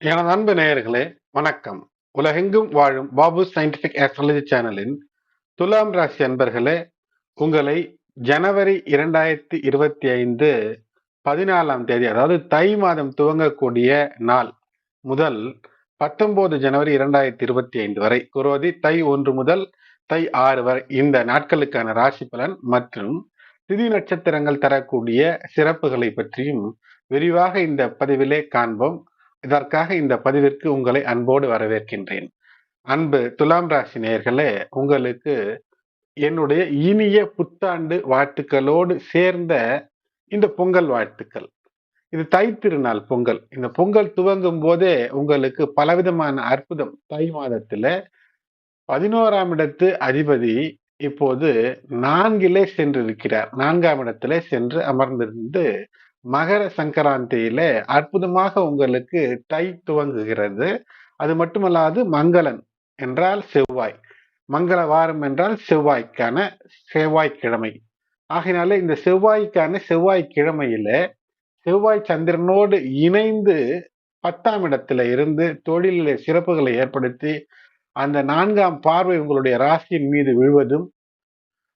எனது அன்பு நேயர்களே வணக்கம். உலகெங்கும் வாழும் பாபு சயின்டிபிக் ஆஸ்ட்ராலஜி சேனலின் துலாம் ராசி அன்பர்களே உங்களை ஜனவரி இரண்டாயிரத்தி இருபத்தி ஐந்து பதினாலாம் தேதி அதாவது தை மாதம் துவங்கக்கூடிய நாள் முதல் பத்தொன்பது ஜனவரி இரண்டாயிரத்தி இருபத்தி ஐந்து வரை குரோதி தை ஒன்று முதல் தை ஆறு வரை இந்த நாட்களுக்கான ராசி பலன் மற்றும் திதி நட்சத்திரங்கள் தரக்கூடிய சிறப்புகளை பற்றியும் விரிவாக இந்த பதிவிலே காண்போம். இதற்காக இந்த பதிவிற்கு உங்களை அன்போடு வரவேற்கின்றேன். அன்பு துலாம் ராசி நேயர்களே உங்களுக்கு என்னுடைய இனிய புத்தாண்டு வாழ்த்துக்களோடு சேர்ந்த இந்த பொங்கல் வாழ்த்துக்கள். இது தை திருநாள் பொங்கல். இந்த பொங்கல் துவங்கும் போதே உங்களுக்கு பலவிதமான அற்புதம். தை மாதத்துல பதினோராம் இடத்து அதிபதி இப்போது நான்கிலே சென்றிருக்கிறார். நான்காம் இடத்திலே சென்று அமர்ந்திருந்து மகர சங்கராந்தியில அற்புதமாக உங்களுக்கு டை துவங்குகிறது. அது மட்டுமல்லாது மங்களன் என்றால் செவ்வாய். மங்கள வாரம் என்றால் செவ்வாய்க்கான செவ்வாய்க்கிழமை. ஆகையினால இந்த செவ்வாய்க்கான செவ்வாய்க்கிழமையில செவ்வாய் சந்திரனோடு இணைந்து பத்தாம் இடத்துல இருந்து தொழிலில் சிறப்புகளை ஏற்படுத்தி அந்த நான்காம் பார்வை உங்களுடைய ராசியின் மீது விழுவதும்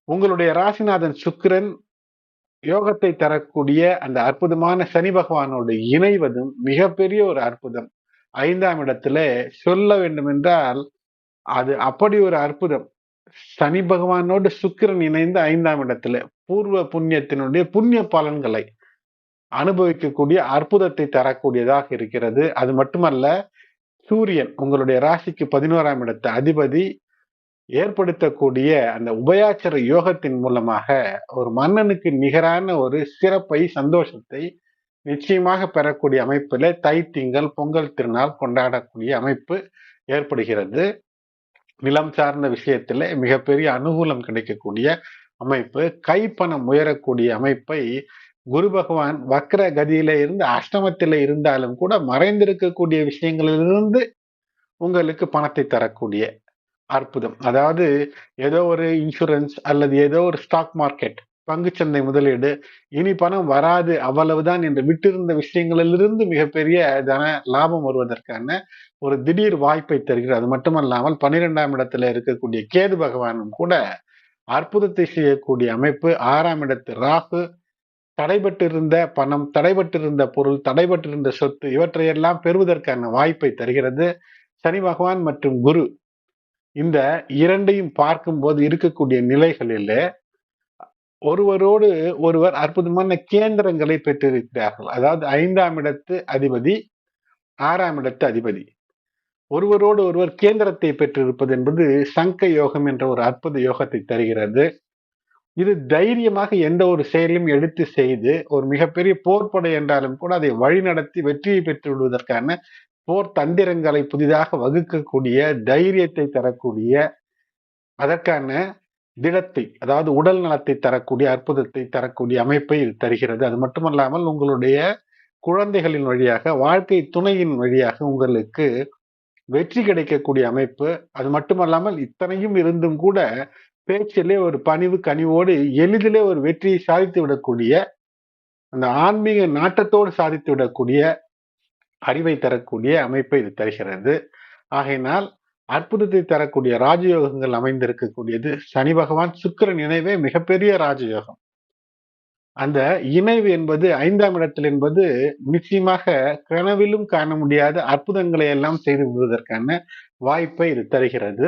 உங்களுடைய ராசிநாதன் சுக்கிரன் யோகத்தை தரக்கூடிய அந்த அற்புதமான சனி பகவானோடு இணைவதும் மிகப்பெரிய ஒரு அற்புதம். ஐந்தாம் இடத்துல சொல்ல வேண்டும் என்றால் அது அப்படி ஒரு அற்புதம். சனி பகவானோடு சுக்கிரன் இணைந்து ஐந்தாம் இடத்துல பூர்வ புண்ணியத்தினுடைய புண்ணிய பலன்களை அனுபவிக்கக்கூடிய அற்புதத்தை தரக்கூடியதாக இருக்கிறது. அது மட்டுமல்ல சூரியன் உங்களுடைய ராசிக்கு பதினோராம் இடத்த அதிபதி ஏற்படுத்தக்கூடிய அந்த உபயாச்சர யோகத்தின் மூலமாக ஒரு மன்னனுக்கு நிகரான ஒரு சிறப்பை சந்தோஷத்தை நிச்சயமாக பெறக்கூடிய அமைப்பில் தை திங்கள் பொங்கல் திருநாள் கொண்டாடக்கூடிய அமைப்பு ஏற்படுகிறது. நிலம் சார்ந்த விஷயத்தில் மிகப்பெரிய அனுகூலம் கிடைக்கக்கூடிய அமைப்பு. கைப்பணம் உயரக்கூடிய அமைப்பை குரு பகவான் வக்ர கதியில இருந்து அஷ்டமத்தில இருந்தாலும் கூட மறைந்திருக்கக்கூடிய விஷயங்களிலிருந்து உங்களுக்கு பணத்தை தரக்கூடிய அற்புதம். அதாவது ஏதோ ஒரு இன்சூரன்ஸ் அல்லது ஏதோ ஒரு ஸ்டாக் மார்க்கெட் பங்குச்சந்தை முதலீடு இனி பணம் வராது அவ்வளவுதான் என்று விட்டிருந்த விஷயங்களிலிருந்து மிகப்பெரிய தன லாபம் வருவதற்கான ஒரு திடீர் வாய்ப்பை தருகிறது. அது மட்டுமல்லாமல் பன்னிரெண்டாம் இடத்துல இருக்கக்கூடிய கேது பகவானும் கூட அற்புதத்தை செய்யக்கூடிய அமைப்பு. ஆறாம் இடத்து ராகு தடைபட்டிருந்த பணம் தடைபட்டிருந்த பொருள் தடைபட்டிருந்த சொத்து இவற்றையெல்லாம் பெறுவதற்கான வாய்ப்பை தருகிறது. சனி பகவான் மற்றும் குரு இந்த இரண்டையும் பார்க்கும்போது இருக்கக்கூடிய நிலைகளில் ஒருவரோடு ஒருவர் அற்புதமான கேந்திரங்களை பெற்றிருக்கிறார்கள். அதாவது ஐந்தாம் இடத்து அதிபதி ஆறாம் இடத்து அதிபதி. ஒருவரோடு ஒருவர் கேந்திரத்தை பெற்றிருப்பது என்பது சங்க யோகம் என்ற ஒரு அற்புத யோகத்தை தருகிறது. இது தைரியமாக எந்த ஒரு செயலையும் எடுத்து செய்து ஒரு மிகப்பெரிய போர்ப்படை என்றாலும் கூட அதை வழிநடத்தி வெற்றியை பெற்று விடுவதற்கான போர் தந்திரங்களை புதிதாக வகுக்கக்கூடிய தைரியத்தை தரக்கூடிய அதற்கான திடத்தை அதாவது உடல் நலத்தை தரக்கூடிய அற்புதத்தை தரக்கூடிய அமைப்பை இது தருகிறது. அது மட்டுமல்லாமல் உங்களுடைய குழந்தைகளின் வழியாக வாழ்க்கை துணையின் வழியாக உங்களுக்கு வெற்றி கிடைக்கக்கூடிய அமைப்பு. அது மட்டுமல்லாமல் இத்தனையும் இருந்தும் கூட பேச்சிலே ஒரு பணிவு கனிவோடு எளிதிலே ஒரு வெற்றியை சாதித்து விடக்கூடிய அந்த ஆன்மீக நாட்டத்தோடு சாதித்து விடக்கூடிய அறிவை தரக்கூடிய அமைப்பை இது தருகிறது. ஆகையினால் அற்புதத்தை தரக்கூடிய ராஜயோகங்கள் அமைந்திருக்கக்கூடியது சனி பகவான் சுக்கிரன் இணைவே மிகப்பெரிய ராஜயோகம். அந்த இணைவு என்பது ஐந்தாம் இடத்தில் என்பது நிச்சயமாக கனவிலும் காண முடியாத அற்புதங்களை எல்லாம் செய்து விடுவதற்கான வாய்ப்பை இது தருகிறது.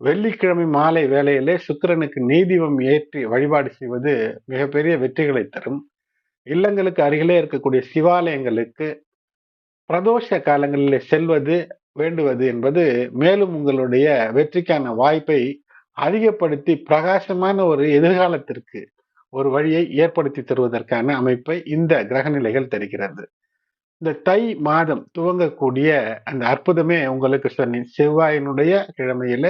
வெள்ளிக்கிழமை மாலை வேளையிலே சுக்கிரனுக்கு நீதிவம் ஏற்றி வழிபாடு செய்வது மிகப்பெரிய வெற்றிகளை தரும். இல்லங்களுக்கு அருகிலே இருக்கக்கூடிய சிவாலயங்களுக்கு பிரதோஷ காலங்களில் செல்வது வேண்டுவது என்பது மேலும் உங்களுடைய வெற்றிக்கான வாய்ப்பை அதிகப்படுத்தி பிரகாசமான ஒரு எதிர்காலத்திற்கு ஒரு வழியை ஏற்படுத்தி தருவதற்கான அமைப்பை இந்த கிரகநிலைகள் தருகிறது. இந்த தை மாதம் துவங்கக்கூடிய அந்த அற்புதமே உங்களுக்கு சொன்னேன் செவ்வாயினுடைய கிழமையில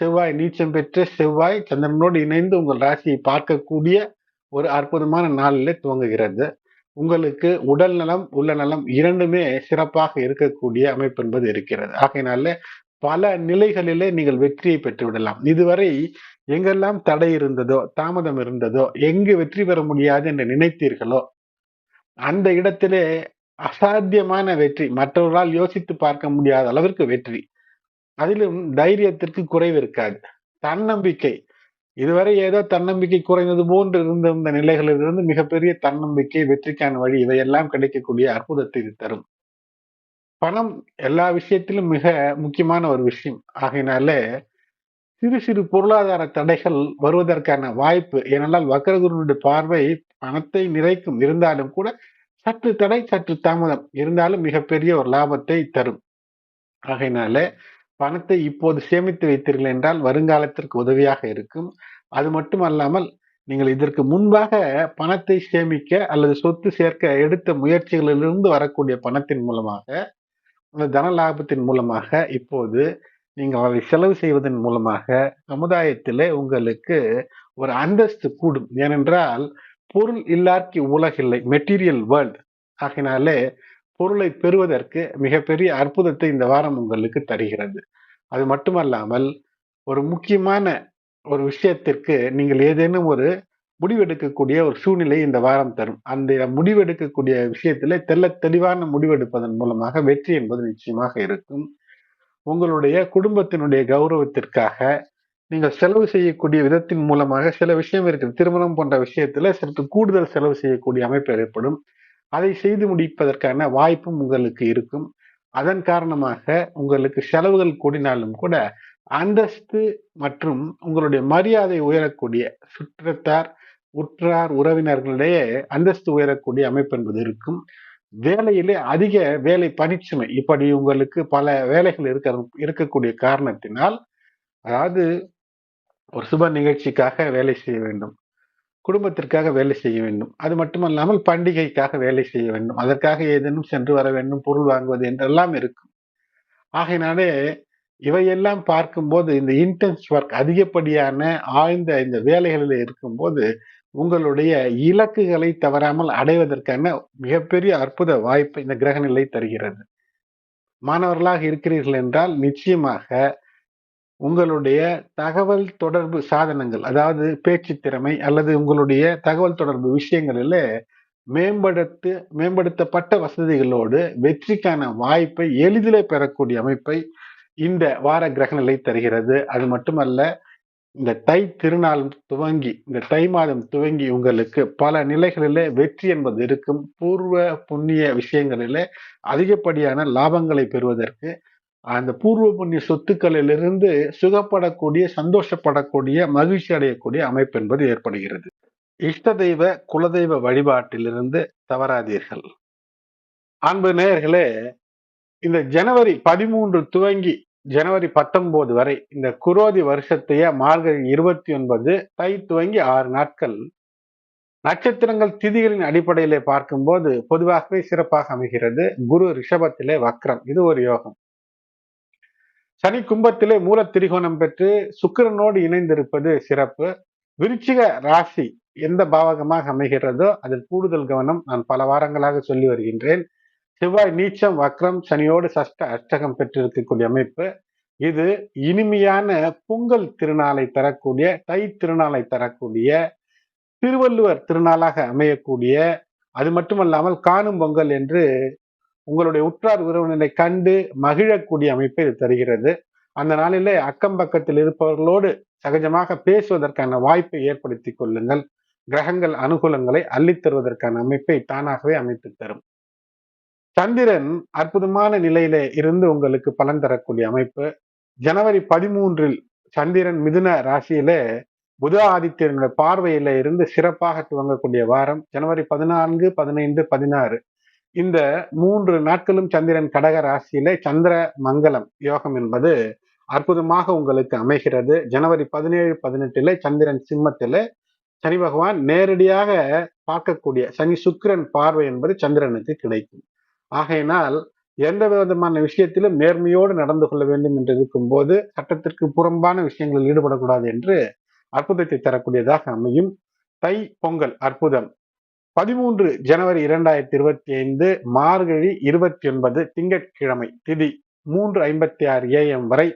செவ்வாய் நீச்சம் பெற்ற செவ்வாய் சந்திரனோடு இணைந்து உங்கள் ராசியை பார்க்கக்கூடிய ஒரு அற்புதமான நாளில் துவங்குகிறது. உங்களுக்கு உடல் நலம் உள்ள நலம் இரண்டுமே சிறப்பாக இருக்கக்கூடிய அமைப்பு என்பது இருக்கிறது. ஆகையினால பல நிலைகளிலே நீங்கள் வெற்றியை பெற்றுவிடலாம். இதுவரை எங்கெல்லாம் தடை இருந்ததோ தாமதம் இருந்ததோ எங்கு வெற்றி பெற முடியாது என்று நினைத்தீர்களோ அந்த இடத்திலே அசாத்தியமான வெற்றி மற்றவர்களால் யோசித்து பார்க்க முடியாத அளவிற்கு வெற்றி. அதிலும் தைரியத்திற்கு குறைவு இருக்காது. தன்னம்பிக்கை இதுவரை ஏதோ தன்னம்பிக்கை குறைந்தது போன்று இருந்த இந்த நிலைகளிலிருந்து மிகப்பெரிய தன்னம்பிக்கை வெற்றிக்கான வழி இதையெல்லாம் கிடைக்கக்கூடிய அற்புதத்தை இது தரும். பணம் எல்லா விஷயத்திலும் மிக முக்கியமான ஒரு விஷயம். ஆகையினாலே சிறு சிறு பொருளாதார தடைகள் வருவதற்கான வாய்ப்பு ஏனென்றால் வக்கரகுருனுடைய பார்வை பணத்தை நிறைக்கும். இருந்தாலும் கூட சற்று தடை சற்று தாமதம். இருந்தாலும் மிகப்பெரிய ஒரு லாபத்தை தரும். ஆகையினால பணத்தை இப்போது சேமித்து வைத்தீர்கள் என்றால் வருங்காலத்திற்கு உதவியாக இருக்கும். அது மட்டுமல்லாமல் நீங்கள் இதற்கு முன்பாக பணத்தை சேமிக்க அல்லது சொத்து சேர்க்க எடுத்த முயற்சிகளிலிருந்து வரக்கூடிய பணத்தின் மூலமாக அந்த தன லாபத்தின் மூலமாக இப்போது நீங்கள் அதை செலவு செய்வதன் மூலமாக சமுதாயத்திலே உங்களுக்கு ஒரு அந்தஸ்து கூடும். ஏனென்றால் பொருள் இல்லாக்கி உலகில்லை மெட்டீரியல் வேர்ல்ட் ஆகினாலே பொருளை பெறுவதற்கு மிகப்பெரிய அற்புதத்தை இந்த வாரம் உங்களுக்கு தருகிறது. அது மட்டுமல்லாமல் ஒரு முக்கியமான ஒரு விஷயத்திற்கு நீங்கள் ஏதேனும் ஒரு முடிவெடுக்கக்கூடிய ஒரு சூழ்நிலை இந்த வாரம் தரும். அந்த முடிவெடுக்கக்கூடிய விஷயத்துல தெல்ல தெளிவான முடிவெடுப்பதன் மூலமாக வெற்றி என்பது நிச்சயமாக இருக்கும். உங்களுடைய குடும்பத்தினுடைய கௌரவத்திற்காக நீங்கள் செலவு செய்யக்கூடிய விதத்தின் மூலமாக சில விஷயம் இருக்கு திருமணம் போன்ற விஷயத்துல சற்று கூடுதல் செலவு செய்யக்கூடிய அமைப்பு ஏற்படும். அதை செய்து முடிப்பதற்கான வாய்ப்பும் உங்களுக்கு இருக்கும். அதன் காரணமாக உங்களுக்கு செலவுகள் கூடினாலும் கூட அந்தஸ்து மற்றும் உங்களுடைய மரியாதை உயரக்கூடிய சுற்றத்தார் உற்றார் உறவினர்களிடையே அந்தஸ்து உயரக்கூடிய அமைப்பு என்பது இருக்கும். வேலையிலே அதிக வேலை பணிச்சுமை இப்படி உங்களுக்கு பல வேலைகள் இருக்க இருக்கக்கூடிய காரணத்தினால் அதாவது ஒரு சுப நிகழ்ச்சிக்காக வேலை செய்ய வேண்டும். குடும்பத்திற்காக வேலை செய்ய வேண்டும். அது மட்டுமல்லாமல் பண்டிகைக்காக வேலை செய்ய வேண்டும். அதற்காக ஏதேனும் சென்று வர வேண்டும் பொருள் வாங்குவது என்றெல்லாம் இருக்கும். ஆகையினாலே இவையெல்லாம் பார்க்கும்போது இந்த இன்டென்ஸ் ஒர்க் அதிகப்படியான ஆழ்ந்த இந்த வேலைகளில் இருக்கும்போது உங்களுடைய இலக்குகளை தவறாமல் அடைவதற்கான மிகப்பெரிய அற்புத வாய்ப்பு இந்த கிரகநிலை தருகிறது. மாணவர்களாக இருக்கிறீர்கள் என்றால் நிச்சயமாக உங்களுடைய தகவல் தொடர்பு சாதனங்கள் அதாவது பேச்சு திறமை அல்லது உங்களுடைய தகவல் தொடர்பு விஷயங்களில் மேம்படுத்து மேம்படுத்தப்பட்ட வசதிகளோடு வெற்றிக்கான வாய்ப்பை எளிதில் பெறக்கூடிய அமைப்பை இந்த வார கிரகநிலை தருகிறது. அது மட்டுமல்ல இந்த தை திருநாள் துவங்கி இந்த தை மாதம் துவங்கி உங்களுக்கு பல நிலைகளிலே வெற்றி என்பது இருக்கும். பூர்வ புண்ணிய விஷயங்களிலே அதிகப்படியான லாபங்களை பெறுவதற்கு அந்த பூர்வ புண்ணிய சொத்துக்களிலிருந்து சுகப்படக்கூடிய சந்தோஷப்படக்கூடிய மகிழ்ச்சி அடையக்கூடிய அமைப்பு என்பது ஏற்படுகிறது. இஷ்ட தெய்வ குலதெய்வ வழிபாட்டிலிருந்து தவறாதீர்கள். அன்பு நேயர்களே இந்த ஜனவரி பதிமூன்று துவங்கி ஜனவரி பத்தொன்பது வரை இந்த குரோதி வருஷத்தைய மார்கழி இருபத்தி ஒன்பது தை துவங்கி ஆறு நாட்கள் நட்சத்திரங்கள் திதிகளின் அடிப்படையிலே பார்க்கும்போது பொதுவாகவே சிறப்பாக அமைகிறது. குரு ரிஷபத்திலே வக்ரம். இது ஒரு யோகம். சனி கும்பத்திலே மூல திரிகோணம் பெற்று சுக்கிரனோடு இணைந்திருப்பது சிறப்பு. விருச்சிக ராசி எந்த பாவகமாக அமைகிறதோ அதில் கூடுதல் கவனம் நான் பல வாரங்களாக சொல்லி வருகின்றேன். செவ்வாய் நீச்சம் வக்ரம் சனியோடு சஷ்ட அஷ்டகம் பெற்றிருக்கக்கூடிய அமைப்பு. இது இனிமையான பொங்கல் திருநாளை தரக்கூடிய தை திருநாளை தரக்கூடிய திருவள்ளுவர் திருநாளாக அமையக்கூடிய அது மட்டுமல்லாமல் காணும் பொங்கல் என்று உங்களுடைய உற்றார் உறவினரை கண்டு மகிழக்கூடிய அமைப்பை இது தருகிறது. அந்த நாளிலே அக்கம் பக்கத்தில் இருப்பவர்களோடு சகஜமாக பேசுவதற்கான வாய்ப்பை ஏற்படுத்தி கொள்ளுங்கள். கிரகங்கள் அனுகூலங்களை அள்ளித் தருவதற்கான அமைப்பை தானாகவே அமைத்து தரும். சந்திரன் அற்புதமான நிலையில இருந்து உங்களுக்கு பலன் தரக்கூடிய அமைப்பு. ஜனவரி பதிமூன்றில் சந்திரன் மிதுன ராசியில புத ஆதித்யனுடைய பார்வையில இருந்து சிறப்பாக துவங்கக்கூடிய வாரம். ஜனவரி பதினான்கு பதினைந்து பதினாறு. இந்த மூன்று நாட்களும் சந்திரன் கடக ராசியில சந்திர மங்கலம் யோகம் என்பது அற்புதமாக உங்களுக்கு அமைகிறது. ஜனவரி பதினேழு பதினெட்டுல சந்திரன் சிம்மத்தில சனி பகவான் நேரடியாக பார்க்கக்கூடிய சனி சுக்கிரன் பார்வை என்பது சந்திரனுக்கு கிடைக்கும். ஆகையினால் எந்த விதமான விஷயத்திலும் நேர்மையோடு நடந்து கொள்ள வேண்டும் என்று இருக்கும் போது சட்டத்திற்கு புறம்பான விஷயங்களில் ஈடுபடக்கூடாது என்று அற்புதத்தை தரக்கூடியதாக அமையும். தை பொங்கல் அற்புதம். பதிமூன்று ஜனவரி இரண்டாயிரத்தி இருபத்தி ஐந்து மார்கழி இருபத்தி ஒன்பது திங்கட்கிழமை திதி மூன்று ஐம்பத்தி ஆறு ஏஎம் வரை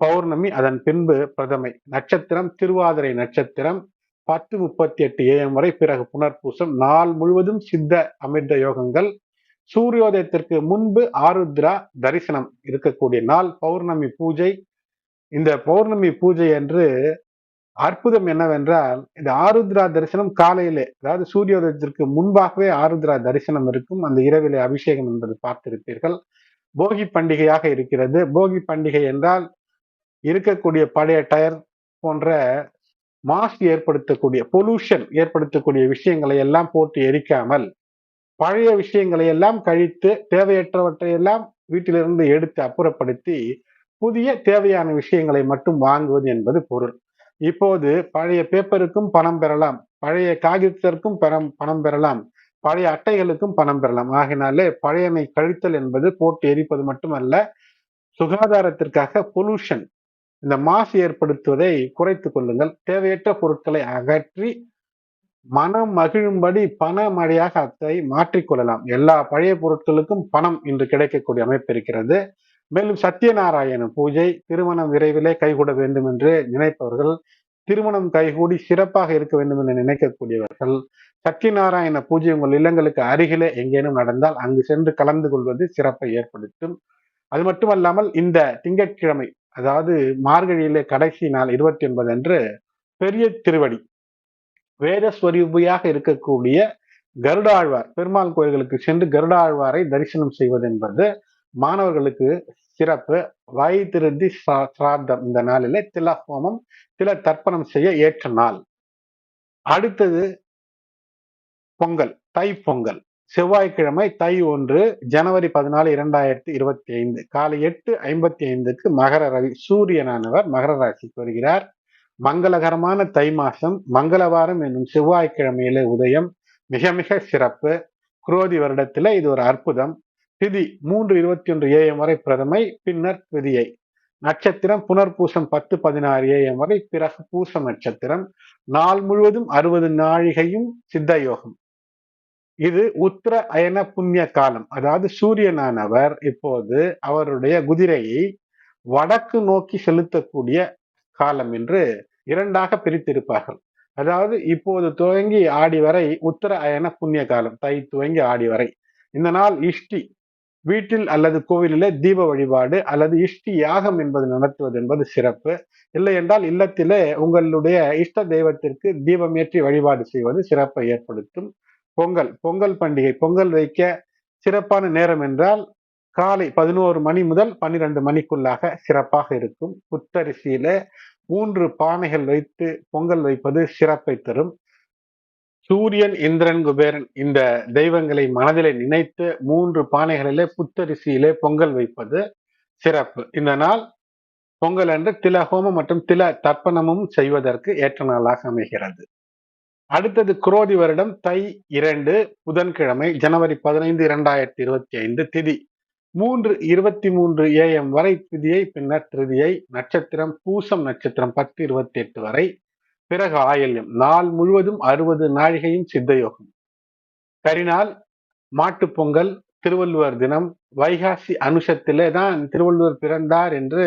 பௌர்ணமி அதன் பின்பு பிரதமை நட்சத்திரம் திருவாதிரை நட்சத்திரம் பத்து முப்பத்தி எட்டு ஏஎம் வரை பிறகு புனர்பூசம் நாள் முழுவதும் சித்த அமிர்த யோகங்கள் சூரியோதயத்திற்கு முன்பு ஆருத்ரா தரிசனம் இருக்கக்கூடிய நாள் பௌர்ணமி பூஜை. இந்த பௌர்ணமி பூஜை என்று அற்புதம் என்னவென்றால் இந்த ஆருத்ரா தரிசனம் காலையிலே அதாவது சூரியோதயத்திற்கு முன்பாகவே ஆருத்ரா தரிசனம் இருக்கும். அந்த இரவிலே அபிஷேகம் என்பது பார்த்திருப்பீர்கள். போகி பண்டிகையாக இருக்கிறது. போகி பண்டிகை என்றால் இருக்கக்கூடிய பழைய டயர் போன்ற மாசு ஏற்படுத்தக்கூடிய பொல்யூஷன் ஏற்படுத்தக்கூடிய விஷயங்களை எல்லாம் போட்டு எரிக்காமல் பழைய விஷயங்களை எல்லாம் கழித்து தேவையற்றவற்றை எல்லாம் வீட்டிலிருந்து எடுத்து அப்புறப்படுத்தி புதிய தேவையான விஷயங்களை மட்டும் வாங்குவது என்பது பொருள். இப்போது பழைய பேப்பருக்கும் பணம் பெறலாம். பழைய காகிதத்திற்கும் பணம் பணம் பெறலாம். பழைய அட்டைகளுக்கும் பணம் பெறலாம். ஆகினாலே பழையமை கழித்தல் என்பது போட்டு எரிப்பது மட்டுமல்ல சுகாதாரத்திற்காக பொல்யூஷன் இந்த மாசு ஏற்படுத்துவதை குறைத்துக் கொள்ளுங்கள். தேவையற்ற பொருட்களை அகற்றி மனம் மகிழும்படி பண மழையாக அதை மாற்றிக்கொள்ளலாம் எல்லா பழைய பொருட்களுக்கும் பணம் இன்று கிடைக்கக்கூடிய அமைப்பு இருக்கிறது. மேலும் சத்யநாராயண பூஜை திருமணம் விரைவிலே கைகூட வேண்டும் என்று நினைப்பவர்கள் திருமணம் கைகூடி சிறப்பாக இருக்க வேண்டும் என்று நினைக்கக்கூடியவர்கள் சத்யநாராயண பூஜை உங்கள் இல்லங்களுக்கு அருகிலே எங்கேனும் நடந்தால் அங்கு சென்று கலந்து கொள்வது சிறப்பை ஏற்படுத்தும். அது மட்டுமல்லாமல் இந்த திங்கட்கிழமை அதாவது மார்கழியிலே கடைசி நாள் இருபத்தி ஒன்பது அன்று பெரிய திருவடி வேதஸ்வரூபியாக இருக்கக்கூடிய கருடாழ்வார் பெருமாள் கோயில்களுக்கு சென்று கருடாழ்வாரை தரிசனம் செய்வது என்பது மாணவர்களுக்கு சிறப்பு. வாய் திருந்தி சிரார்த்தம். இந்த நாளில தில ஹோமம் தில தர்ப்பணம் செய்ய ஏற்ற நாள். அடுத்தது பொங்கல் தை பொங்கல். செவ்வாய்க்கிழமை தை ஒன்று ஜனவரி பதினாலு இரண்டாயிரத்தி இருபத்தி ஐந்து காலை எட்டு ஐம்பத்தி ஐந்துக்கு மகர ரவி சூரியனானவர் மகர ராசிக்கு வருகிறார். மங்களகரமான தை மாசம் மங்களவாரம் என்னும் செவ்வாய்க்கிழமையிலே உதயம் மிக மிக சிறப்பு. குரோதி வருடத்துல இது ஒரு அற்புதம். திதி மூன்று இருபத்தி ஒன்று ஏஎம் வரை பிரதமை பின்னர் திதியை. நட்சத்திரம் புனர்பூசம் பத்து பதினாறு ஏஎம் வரை பிறகு பூசம் நட்சத்திரம். நாள் முழுவதும் அறுபது நாழிகையும் சித்த யோகம் இது உத்திர அயன புண்ணிய காலம். அதாவது சூரியனானவர் இப்போது அவருடைய குதிரையை வடக்கு நோக்கி செலுத்தக்கூடிய காலம் என்று இரண்டாக பிரித்திருப்பார்கள். அதாவது இப்போது துவங்கி ஆடி வரை உத்தர அயன புண்ணிய காலம். தை துவங்கி ஆடி வரை. இந்த நாள் இஷ்டி வீட்டில் அல்லது கோவிலிலே தீப வழிபாடு அல்லது இஷ்டி யாகம் என்பது நடத்துவது என்பது சிறப்பு. இல்லை என்றால் இல்லத்திலே உங்களுடைய இஷ்ட தெய்வத்திற்கு தீபம் ஏற்றி வழிபாடு செய்வது சிறப்பை ஏற்படுத்தும். பொங்கல் பொங்கல் பண்டிகை பொங்கல் வைக்க சிறப்பான நேரம் என்றால் காலை பதினோரு மணி முதல் பன்னிரண்டு மணிக்குள்ளாக சிறப்பாக இருக்கும். புத்தரிசியில மூன்று பானைகள் வைத்து பொங்கல் வைப்பது சிறப்பை தரும். சூரியன் இந்திரன் குபேரன் இந்த தெய்வங்களை மனதிலே நினைத்து மூன்று பானைகளிலே புத்தரிசியிலே பொங்கல் வைப்பது சிறப்பு. இந்த நாள் பொங்கல் அன்று தில ஹோமம் மற்றும் தில தர்ப்பணமும் செய்வதற்கு ஏற்ற நாளாக அமைகிறது. அடுத்தது குரோதி வருடம் தை இரண்டு புதன்கிழமை ஜனவரி பதினைந்து இரண்டாயிரத்தி இருபத்தி ஐந்து திதி. மூன்று இருபத்தி மூன்று ஏஎம் வரை திதியை பின்னர் திருதியை நட்சத்திரம் பூசம் நட்சத்திரம் பத்து இருபத்தி எட்டு வரை பிறகு ஆயல்யம். நாள் முழுவதும் அறுபது நாழிகையும் சித்தயோகம். கரிநாள் மாட்டு பொங்கல் திருவள்ளுவர் தினம் வைகாசி அனுஷத்திலே தான் திருவள்ளுவர் பிறந்தார் என்று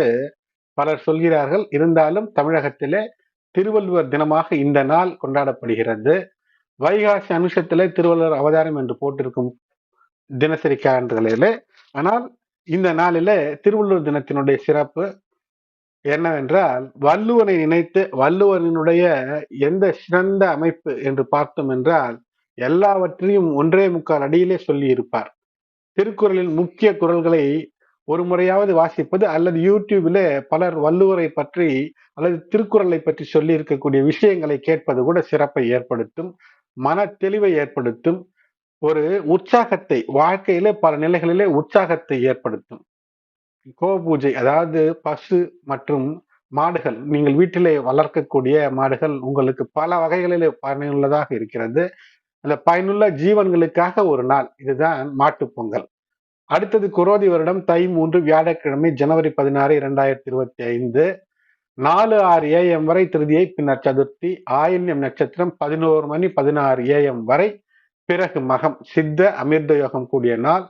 பலர் சொல்கிறார்கள். இருந்தாலும் தமிழகத்திலே திருவள்ளுவர் தினமாக இந்த நாள் கொண்டாடப்படுகிறது. வைகாசி அனுஷத்திலே திருவள்ளுவர் அவதாரம் என்று போட்டிருக்கும் தினசரி கேலண்டர்களிலே. ஆனால் இந்த நாளிலே திருவள்ளுவர் தினத்தினுடைய சிறப்பு என்னவென்றால் வள்ளுவனை நினைத்து வள்ளுவனினுடைய எந்த சிறந்த அமைப்பு என்று பார்த்தோம் என்றால் எல்லாவற்றையும் ஒன்றே முக்கால் அடியிலே சொல்லி இருப்பார் திருக்குறளின் முக்கிய குரல்களை ஒரு முறையாவது வாசிப்பது அல்லது யூடியூபிலே பலர் வள்ளுவரை பற்றி அல்லது திருக்குறளை பற்றி சொல்லி இருக்கக்கூடிய விஷயங்களை கேட்பது கூட சிறப்பை ஏற்படுத்தும் மன தெளிவை ஏற்படுத்தும் ஒரு உற்சாகத்தை வாழ்க்கையிலே பல நிலைகளிலே உற்சாகத்தை ஏற்படுத்தும். கோ பூஜை அதாவது பசு மற்றும் மாடுகள் நீங்கள் வீட்டிலே வளர்க்கக்கூடிய மாடுகள் உங்களுக்கு பல வகைகளிலே பயனுள்ளதாக இருக்கிறது. அந்த பயனுள்ள ஜீவன்களுக்காக ஒரு நாள் இதுதான் மாட்டு பொங்கல். அடுத்தது குரோதி வருடம் தை மூன்று வியாழக்கிழமை ஜனவரி பதினாறு இரண்டாயிரத்தி இருபத்தி ஐந்து. நாலு ஆறு ஏஎம் வரை திருதியை பின்னர் சதுர்த்தி ஆயில்யம் நட்சத்திரம் பதினோரு மணி பதினாறு ஏஎம் வரை பிறகு மகம் சித்த அமிர்த யோகம் கூடிய நாள்.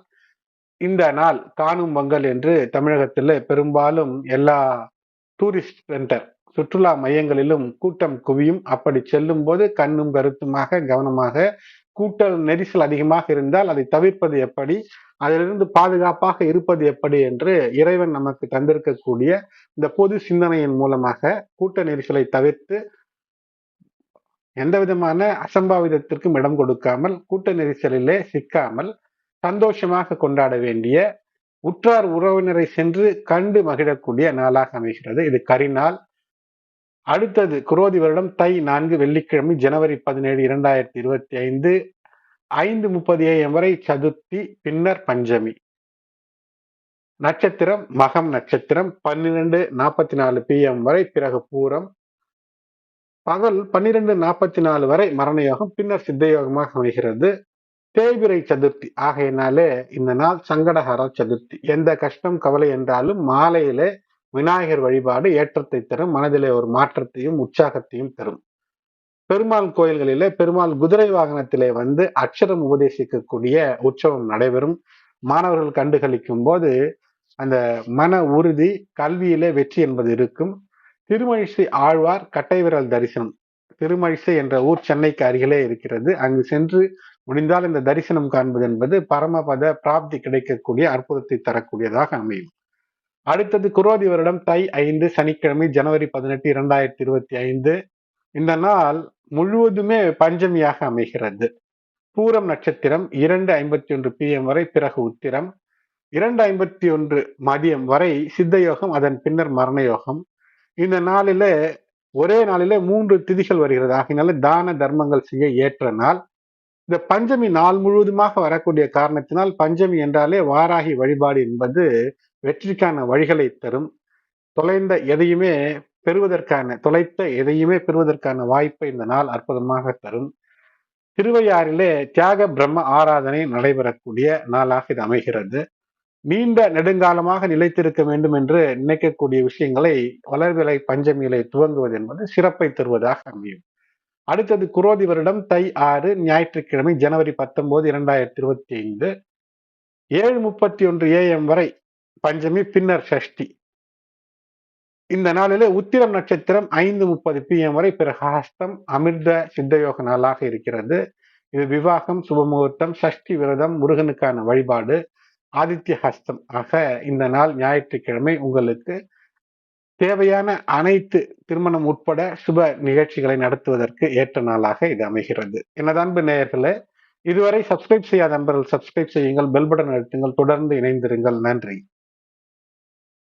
இந்த நாள் காணும் பொங்கல் என்று தமிழகத்தில் பெரும்பாலும் எல்லா டூரிஸ்ட் சென்டர் சுற்றுலா மையங்களிலும் கூட்டம் குவியும். அப்படி செல்லும் போது கண்ணும் கருத்துமாக கவனமாக கூட்டல் நெரிசல் அதிகமாக இருந்தால் அதை தவிர்ப்பது எப்படி அதிலிருந்து பாதுகாப்பாக இருப்பது எப்படி என்று இறைவன் நமக்கு தந்திருக்கக்கூடிய இந்த பொது சிந்தனையின் மூலமாக கூட்ட நெரிசலை தவிர்த்து எந்த விதமான அசம்பாவிதத்திற்கும் இடம் கொடுக்காமல் கூட்ட நெரிசலிலே சிக்காமல் சந்தோஷமாக கொண்டாட வேண்டிய உற்றார் உறவினரை சென்று கண்டு மகிழக்கூடிய நாளாக அமைகிறது. இது கரிநாள். அடுத்தது குரோதி வருடம் தை நான்கு வெள்ளிக்கிழமை ஜனவரி பதினேழு இரண்டாயிரத்தி இருபத்தி ஐந்து ஐந்து முப்பது ஏஎம் வரை சதுர்த்தி பின்னர் பஞ்சமி. நட்சத்திரம் மகம் நட்சத்திரம் பன்னிரெண்டு நாற்பத்தி நாலு பிஎம் வரை பிறகு பூரம். பகல் பன்னிரெண்டு நாற்பத்தி நாலு வரை மரண யோகம் பின்னர் சித்த யோகமாக அமைகிறது. தேய்பிரை சதுர்த்தி. ஆகையினாலே இந்த நாள் சங்கடஹர சதுர்த்தி. எந்த கஷ்டம் கவலை என்றாலும் மாலையிலே விநாயகர் வழிபாடு ஏற்றத்தை தரும். மனதிலே ஒரு மாற்றத்தையும் உற்சாகத்தையும் தரும். பெருமாள் கோயில்களிலே பெருமாள் குதிரை வாகனத்திலே வந்து அக்ஷரம் உபதேசிக்கக்கூடிய உற்சவம் நடைபெறும். மாணவர்கள் கண்டுகளிக்கும் போது அந்த மன உறுதி கல்வியிலே வெற்றி என்பது இருக்கும். திருமழிசை ஆழ்வார் கட்டை விரல் தரிசனம். திருமழிசை என்ற ஊர் சென்னைக்கு அருகிலே இருக்கிறது. அங்கு சென்று முடிந்தால் இந்த தரிசனம் காண்பது என்பது பரமபத பிராப்தி கிடைக்கக்கூடிய அற்புதத்தை தரக்கூடியதாக அமையும். அடுத்தது குரோதி வருடம் தை ஐந்து சனிக்கிழமை ஜனவரி பதினெட்டு இரண்டாயிரத்தி இருபத்தி ஐந்து. இந்த நாள் முழுவதுமே பஞ்சமியாக அமைகிறது. பூரம் நட்சத்திரம் இரண்டு ஐம்பத்தி ஒன்று பிஎம் வரை பிறகு உத்திரம் இரண்டு ஐம்பத்தி ஒன்று மதியம் வரை சித்த யோகம் அதன் பின்னர் மரண யோகம். இந்த நாளில ஒரே நாளில மூன்று திதிகள் வருகிறது. ஆகினால தான தர்மங்கள் செய்ய ஏற்ற நாள். இந்த பஞ்சமி நாள் முழுவதுமாக வரக்கூடிய காரணத்தினால் பஞ்சமி என்றாலே வாராகி வழிபாடு என்பது வெற்றிக்கான வழிகளை தரும். தொலைந்த எதையுமே பெறுவதற்கான தொலைத்த எதையுமே பெறுவதற்கான வாய்ப்பை இந்த நாள் அற்புதமாக தரும். திருவையாறிலே தியாக பிரம்ம ஆராதனை நடைபெறக்கூடிய நாளாக இது அமைகிறது. நீண்ட நெடுங்காலமாக நிலைத்திருக்க வேண்டும் என்று நினைக்கக்கூடிய விஷயங்களை வளர்விலை பஞ்சமியிலே துவங்குவது என்பது சிறப்பை தருவதாக அமையும். அடுத்தது குரோதி வருடம் தை ஆறு ஞாயிற்றுக்கிழமை ஜனவரி பத்தொன்பது இரண்டாயிரத்தி இருபத்தி ஐந்து ஏழு முப்பத்தி ஒன்று ஏஎம் வரை பஞ்சமி பின்னர் ஷஷ்டி. இந்த நாளிலே உத்திரம் நட்சத்திரம் ஐந்து முப்பது பிஎம் வரை பிரகாஷ்டம் அமிர்த சித்தயோக நாளாக இருக்கிறது. இது விவாகம் சுபமுகூர்த்தம் சஷ்டி விரதம் முருகனுக்கான வழிபாடு ஆதித்ய ஹஸ்தம் ஆக இந்த நாள் ஞாயிற்றுக்கிழமை உங்களுக்கு தேவையான அனைத்து திருமணம் உட்பட சுப நிகழ்ச்சிகளை நடத்துவதற்கு ஏற்ற நாளாக இது அமைகிறது. எனது அன்பு நேயர்களே இதுவரை சப்ஸ்கிரைப் செய்யாத நண்பர்கள் சப்ஸ்கிரைப் செய்யுங்கள் பெல் பட்டன் அழுத்துங்கள் தொடர்ந்து இணைந்திருங்கள். நன்றி.